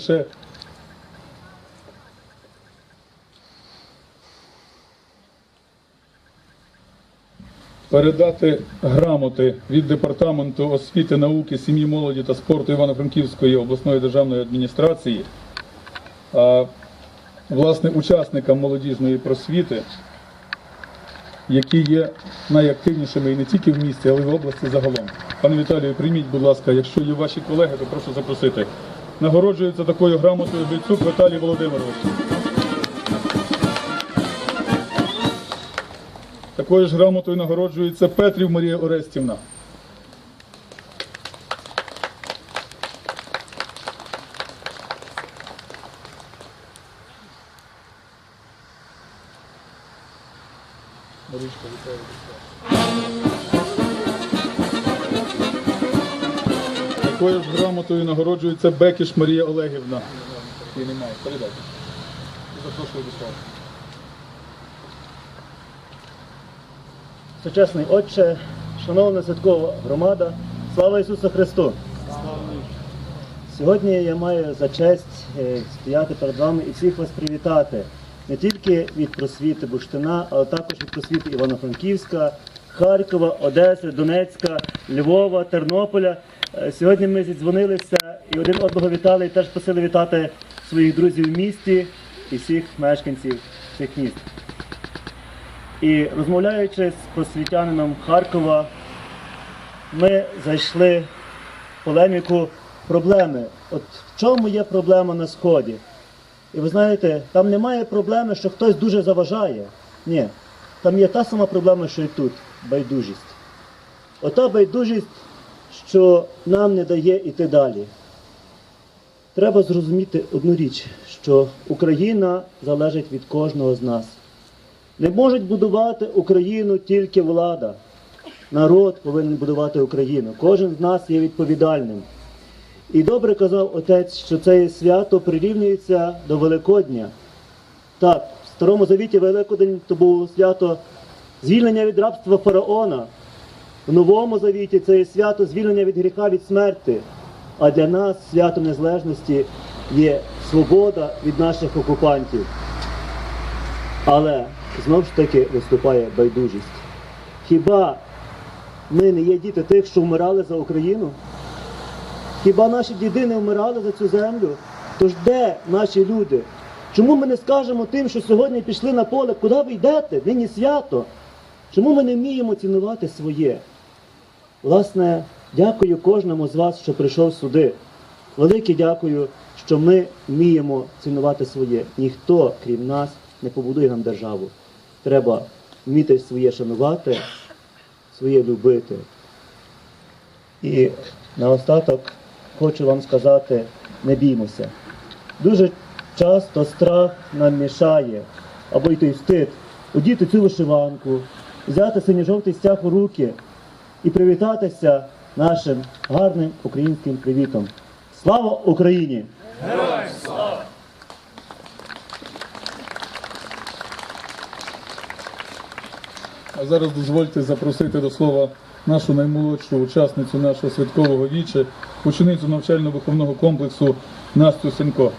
Ще передати грамоти від департаменту освіти, науки, сім'ї, молоді та спорту Івано-Франківської обласної державної адміністрації, а, власне, учасникам молодіжної просвіти, які є найактивнішими і не тільки в місті, але й в області загалом. Пане Віталію, прийміть, будь ласка, якщо є ваші колеги, то прошу запросити. Нагороджується такою грамотою Бійцук Віталій Володимирович. Такою ж грамотою нагороджується Петрів Марія Орестівна. Марічка, вітаю Такою ж грамотою нагороджується Бекіш Марія Олегівна. Її немає. Передайте. Запрошую до слова. Сучасний отче, шановна святкова громада, слава Ісусу Христу! Сьогодні я маю за честь е, стояти перед вами і всіх вас привітати не тільки від просвіти Буштина, але також від просвіти Івано-Франківська, Харкова, Одеси, Донецька, Львова, Тернополя. Е, Сьогодні ми зідзвонилися і один одного вітали, і теж просили вітати своїх друзів в місті і всіх мешканців цих міст. І розмовляючи з просвітянином Харкова, ми зайшли в полеміку проблеми. От в чому є проблема на Сході? І ви знаєте, там немає проблеми, що хтось дуже заважає. Ні. Там є та сама проблема, що і тут байдужість. Ота байдужість, що нам не дає йти далі. Треба зрозуміти одну річ, що Україна залежить від кожного з нас. Не можуть будувати Україну тільки влада. Народ повинен будувати Україну. Кожен з нас є відповідальним. І добре казав отець, що це свято прирівнюється до Великодня. Так, в Старому Завіті Великодень то було свято звільнення від рабства фараона. В Новому Завіті це є свято звільнення від гріха від смерти. А для нас свято незалежності є свобода від наших окупантів. Але знов ж таки виступає байдужість. Хіба ми не є діти тих, що вмирали за Україну? Хіба наші діди не вмирали за цю землю? Тож де наші люди? Чому ми не скажемо тим, що сьогодні пішли на поле, куди ви йдете? Нині свято. Чому ми не вміємо цінувати своє? Власне, дякую кожному з вас, що прийшов сюди. Велике дякую, що ми вміємо цінувати своє. Ніхто, крім нас, не побудує нам державу. Треба вміти своє шанувати, своє любити. І наостаток хочу вам сказати, не біймося. Дуже часто страх нам мішає, або й той встид, одіти цю вишиванку, взяти синьо-жовтий стяг у руки і привітатися нашим гарним українським привітом. Слава Україні! Героям! А зараз дозвольте запросити до слова нашу наймолодшу учасницю нашого святкового віче, ученицю навчально-виховного комплексу Настю Сенько.